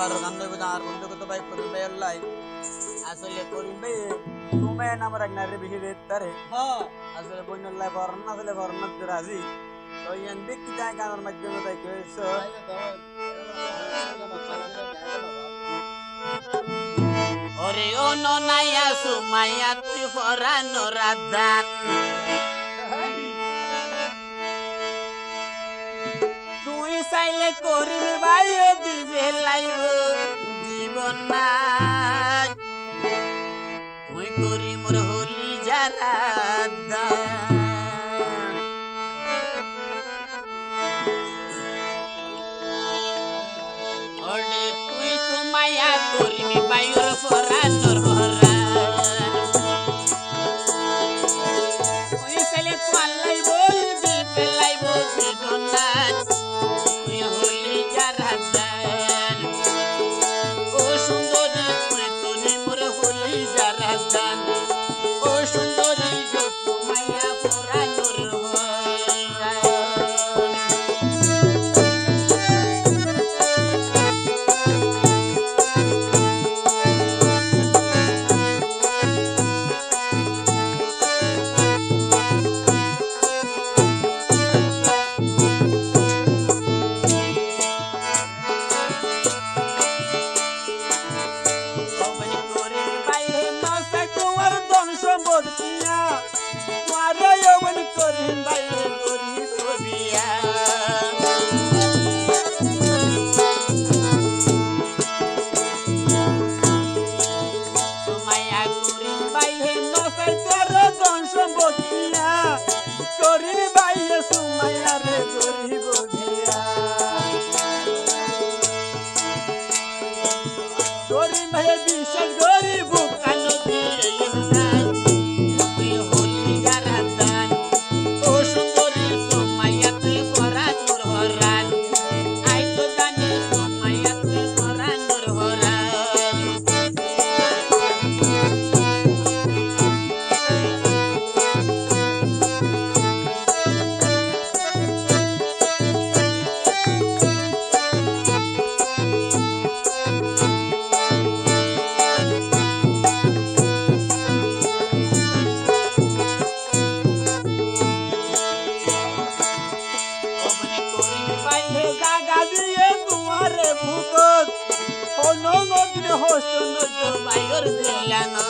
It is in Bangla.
আবার আর ভাই আল্লাহ। আসলে তুমি আমার এক নারী বেশি রেট হ্যাঁ। আসলে বইন আল্লাহ বর্ণ আসলে বর্ণ রাজি। তো ইয়ান দেখি যায় গানের মাধ্যমে তাই কেছ ওরে ও ননাইয়া সুমাইয়া তুই ফরানো রাধান চাইলে করিবি করে দায়ের হোস নজর বাইর দিলানো